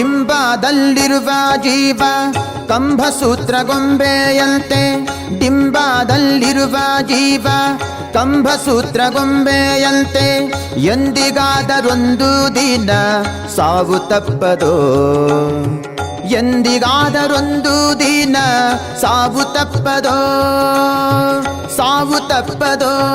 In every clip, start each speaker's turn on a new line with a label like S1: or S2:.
S1: ಡಿಂಬದಲ್ಲಿರುವ ಜೀವ ಕಂಭಸೂತ್ರ ಗೊಂಬೆಯಂತೆ ಡಿಂಬಾದಲ್ಲಿರುವ ಜೀವ ಕಂಭಸೂತ್ರ ಗೊಂಬೆಯಂತೆ ಎಂದಿಗಾದರೊಂದು ದಿನ ಸಾವು ತಪ್ಪದೋ. ಎಂದಿಗಾದರೊಂದು ದಿನ ಸಾವು ತಪ್ಪದೋ. ಸಾವು ತಪ್ಪದೋ.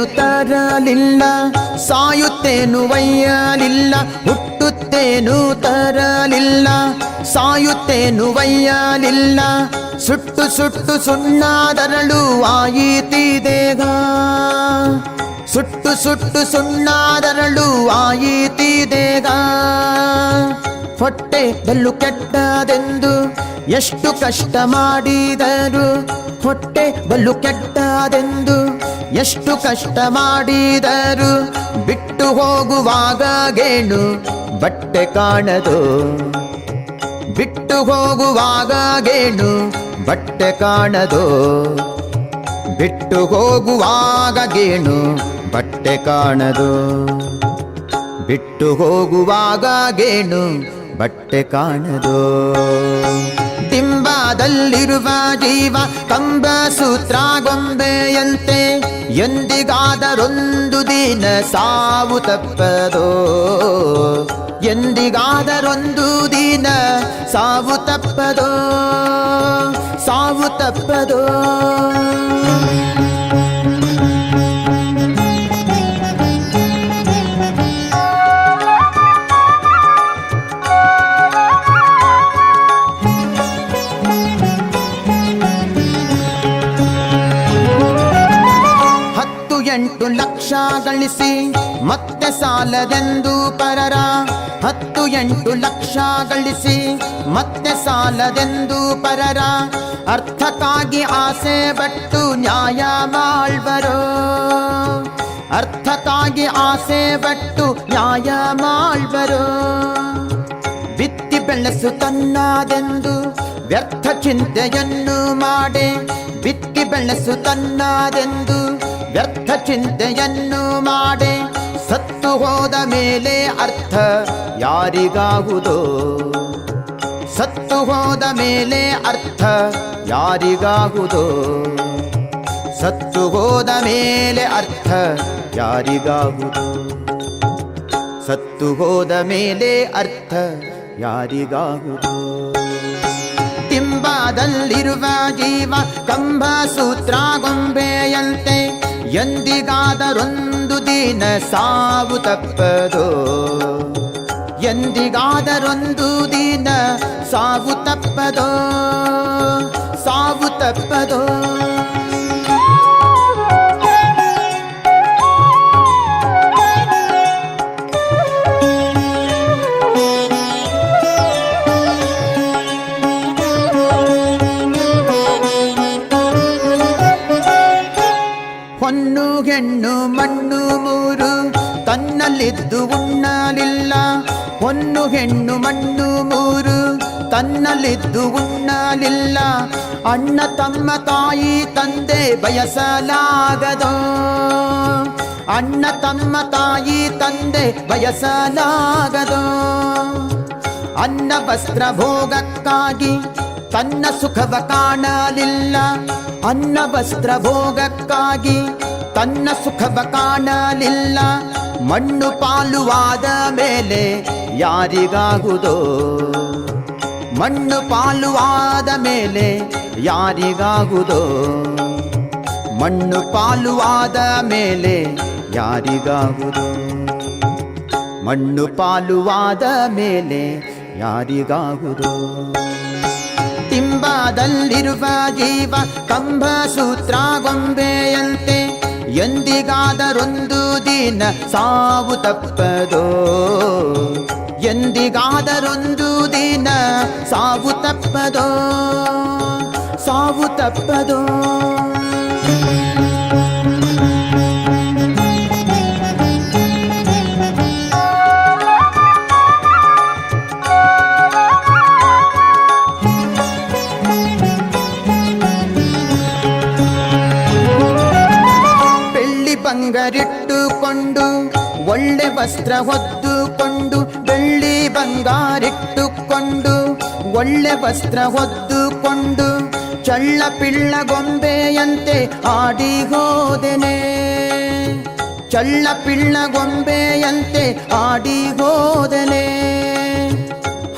S1: ಹುಟ್ಟುತ್ತೇನು ತರಲಿಲ್ಲ, ಸಾಯುತ್ತೇನು ವಯ್ಯಲಿಲ್ಲ ಹುಟ್ಟುತ್ತೇನು ತರಲಿಲ್ಲ, ಸಾಯುತ್ತೇನು ವಯ್ಯಲಿಲ್ಲ ಸುಟ್ಟು ಸುಟ್ಟು ಸುಣ್ಣಾದರಳು ಆಯಿತಿದೇಗ ಸುಟ್ಟು ಸುಟ್ಟು ಸುಣ್ಣಾದರಳು ಆಯಿತಿದೇಗ ಹೊಟ್ಟೆ ಬೆಲ್ಲು ಕೆಟ್ಟದೆಂದು ಎಷ್ಟು ಕಷ್ಟ ಮಾಡಿದರು ಹೊಟ್ಟೆ ಬಲು ಕೆಟ್ಟದೆಂದು. ಎಷ್ಟು ಕಷ್ಟ ಮಾಡಿದರು ಬಿಟ್ಟು ಹೋಗುವಾಗ ಗೇಣು ಬಟ್ಟೆ ಕಾಣದು. ಬಿಟ್ಟು ಹೋಗುವಾಗ ಗೇಣು ಬಟ್ಟೆ ಕಾಣದು. ಬಿಟ್ಟು ಹೋಗುವಾಗ ಗೇಣು ಬಟ್ಟೆ ಕಾಣದು. ಬಿಟ್ಟು ಹೋಗುವಾಗ ಗೇಣು ಬಟ್ಟೆ ಕಾಣದು ಡಿಂಬದಲ್ಲಿರುವ ಜೀವ ಕಂಬ ಸೂತ್ರ ಗೊಂಬೆಯಂತೆ ಎಂದಿಗಾದರೊಂದು ದಿನ ಸಾವು ತಪ್ಪದೋ ಎಂದಿಗಾದರೊಂದು ದಿನ ಸಾವು ತಪ್ಪದೋ ಸಾವು ತಪ್ಪದೋ ಲಕ್ಷ ಗಳಿಸಿ ಮತ್ತೆ ಸಾಲದೆಂದು ಪರರ ಹತ್ತು ಎಂಟು ಲಕ್ಷ ಗಳಿಸಿ ಮತ್ತೆ ಸಾಲದೆಂದು ಪರರ ಅರ್ಥಕ್ಕಾಗಿ ಆಸೆ ಬಟ್ಟು ನ್ಯಾಯ ಮಾಳ್ವರು ಅರ್ಥಕ್ಕಾಗಿ ಆಸೆ ಬಟ್ಟು ನ್ಯಾಯ ಮಾಳ್ವರು ಬಿತ್ತಿ ಬೆಳೆಸು ತನ್ನದೆಂದು ವ್ಯರ್ಥ ಚಿಂತೆಯನ್ನು ಮಾಡೆ ಬಿತ್ತಿ ಬೆಳೆಸು ತನ್ನದೆಂದು ವ್ಯರ್ಥ ಚಿಂತೆಯನ್ನು ಮಾಡೆ, ಸತ್ತು ಹೋದ ಮೇಲೆ ಅರ್ಥ ಯಾರಿಗಾಗುವುದೋ ಸತ್ತು ಹೋದ ಮೇಲೆ ಅರ್ಥ ಯಾರಿಗಾಗುವುದೋ ಸತ್ತು ಹೋದ ಮೇಲೆ ಅರ್ಥ ಯಾರಿಗಾಗುವುದು ಸತ್ತು ಹೋದ ಮೇಲೆ ಅರ್ಥ ಯಾರಿಗಾಗುವುದು ತಿಂಬಾದಲ್ಲಿರುವ ಜೀವ ಕಂಬ ಸೂತ್ರ ಗೊಂಬೆಯಂತೆ ಎಂದಿಗಾದರೊಂದು ದಿನ ಸಾವು ತಪ್ಪದೋ. ಎಂದಿಗಾದರೊಂದು ದಿನ ಸಾವು ತಪ್ಪದೋ. ಸಾವು ತಪ್ಪದೋ. ಹೊನ್ನು ಹೆಣ್ಣು ಮಣ್ಣು ಮೂರು, ತನ್ನಲ್ಲಿದ್ದು ಉಣ್ಣಲಿಲ್ಲ. ಅಣ್ಣ ತಮ್ಮ ತಾಯಿ ತಂದೆ ಬಯಸಲಾಗದೋ. ಅಣ್ಣ ತಮ್ಮ ತಾಯಿ ತಂದೆ ಬಯಸಲಾಗದೋ. ಅನ್ನ ವಸ್ತ್ರ ಭೋಗಕ್ಕಾಗಿ ತನ್ನ ಸುಖವ ಕಾಣಲಿಲ್ಲ. ಅನ್ನ ವಸ್ತ್ರ ಭೋಗಕ್ಕಾಗಿ ತನ್ನ ಸುಖವ ಕಾಣಲಿಲ್ಲ. ಮಣ್ಣು ಪಾಲುವಾದ ಮೇಲೆ ಯಾರಿಗಾಗುವುದೋ ಮಣ್ಣು ಪಾಲುವಾದ ಮೇಲೆ ಯಾರಿಗಾಗುದೋ? ಮಣ್ಣು ಪಾಲುವಾದ ಮೇಲೆ ಯಾರಿಗಾಗುದೋ? ಮಣ್ಣು ಪಾಲುವಾದ ಮೇಲೆ ಯಾರಿಗಾಗುದೋ? ತಿಂಬದಲ್ಲಿರುವ ಜೀವ ಕಂಬ ಸೂತ್ರ ಗೊಂಬೆಯಂತೆ ಎಂದಿಗಾದರೊಂದು ದಿನ ಸಾವು ತಪ್ಪದೋ? ಎಂದಿಗಾದರೊಂದು ದಿನ ಸಾವು ತಪ್ಪದೋ ಸಾವು ತಪ್ಪದೋ ಬೆಳ್ಳಿ ಬಂಗರಿಟ್ಟುಕೊಂಡು ಒಳ್ಳೆ ವಸ್ತ್ರ ಹೊತ್ತುಕೊಂಡು ಬಂಗಾರಿಟ್ಟುಕೊಂಡು, ಒಳ್ಳೆ ವಸ್ತ್ರ ಹೊದ್ದುಕೊಂಡು, ಚಳ್ಳ ಪಿಳ್ಳ ಗೊಂಬೆಯಂತೆ ಆಡಿ ಹೋದೆನೆ. ಚಳ್ಳ ಪಿಳ್ಳ ಗೊಂಬೆಯಂತೆ ಆಡಿ ಹೋದೆನೆ.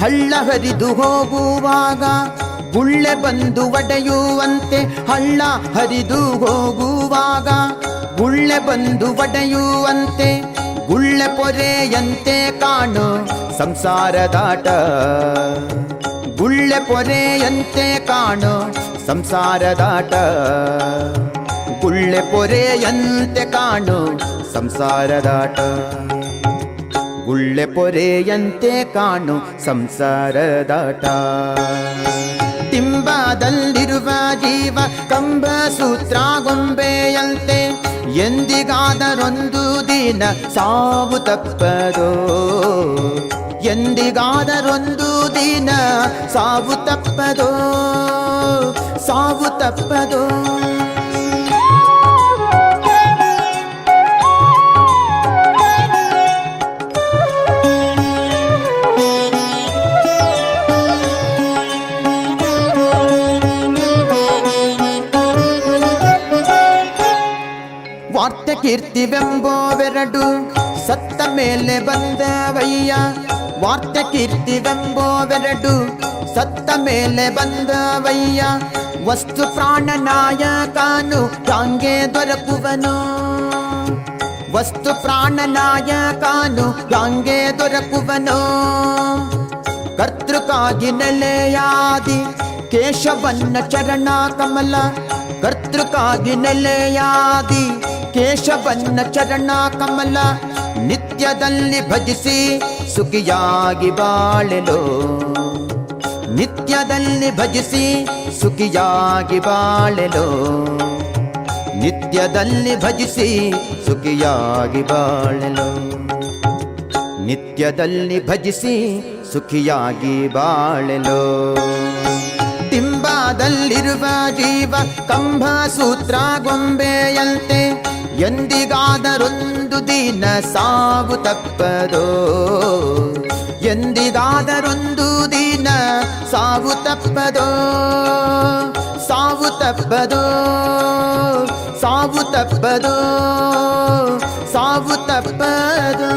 S1: ಹಳ್ಳ ಹರಿದು ಹೋಗುವಾಗ, ಗುಳ್ಳೆ ಬಂದು ಒಡೆಯುವಂತೆ ಹಳ್ಳ ಹರಿದು ಹೋಗುವಾಗ, ಗುಳ್ಳೆ ಬಂದು ಒಡೆಯುವಂತೆ ಗುಳ್ಳೆ ಪೊರೆಯಂತೆ ಕಾಣು ಸಂಸಾರದಾಟ ಗುಳ್ಳೆ ಪೊರೆಯಂತೆ ಕಾಣು ಸಂಸಾರದಾಟ ಗುಳ್ಳೆ ಪೊರೆಯಂತೆ ಕಾಣು ಸಂಸಾರದಾಟ ಗುಳ್ಳೆ ಪೊರೆಯಂತೆ ಕಾಣು ಸಂಸಾರದಾಟ ತಿಂಬದಲ್ಲಿರುವ ಜೀವ ಕಂಬ ಸೂತ್ರ ಗೊಂಬೆಯಂತೆ ಎಂದಿಗಾದರೊಂದು ದಿನ ಸಾವು ತಪ್ಪದೋ. ಎಂದಿಗಾದರೊಂದು ದಿನ ಸಾವು ತಪ್ಪದೋ. ಸಾವು ತಪ್ಪದೋ. ಕೀರ್ತಿವೆಂಬೋವೆರಡು ಸತ್ತ ಮೇಲೆ ಬಂದವಯ್ಯ. ವಾರ್ತೆ ಕೀರ್ತಿವೆಂಬೋವೆರಡು ಸತ್ತ ಮೇಲೆ ಬಂದವಯ್ಯ. ವಸ್ತು ಪ್ರಾಣ ನಾಯಕನು ಹಂಗೆ ದೊರಕುವನು? ವಸ್ತು ಪ್ರಾಣ ನಾಯಕನು ಹಂಗೆ ದೊರಕುವನು? ಕರ್ತೃಕಾಗಿ ನೆಲೆಯಾದಿ ಕೇಶವನ್ನ ಚರಣ ಕಮಲ. ಕರ್ತೃಕಾಗಿ ನೆಲೆಯಾದಿ ಕೇಶವನ್ನ ಚರಣ ಕಮಲ ನಿತ್ಯದಲ್ಲಿ ಭಜಿಸಿ ಸುಖಿಯಾಗಿ ಬಾಳೆಲು. ನಿತ್ಯದಲ್ಲಿ ಭಜಿಸಿ ಸುಖಿಯಾಗಿ ಬಾಳೆಲು. ನಿತ್ಯದಲ್ಲಿ ಭಜಿಸಿ ಸುಖಿಯಾಗಿ ಬಾಳಲು. ನಿತ್ಯದಲ್ಲಿ ಭಜಿಸಿ ಸುಖಿಯಾಗಿ ಬಾಳಲು. ತಿಂಬಾದಲ್ಲಿರುವ ಜೀವ ಕಂಬ ಸೂತ್ರ ಗೊಂಬೆಯಂತೆ ಎಂದಿಗಾದರೊಂದು ದಿನ ಸಾವು ತಪ್ಪದೋ ಎಂದಿಗಾದರೊಂದು ದಿನ ಸಾವು ತಪ್ಪದೋ ಸಾವು ತಪ್ಪದೋ ಸಾವು ತಪ್ಪದೋ ಸಾವು ತಪ್ಪದೋ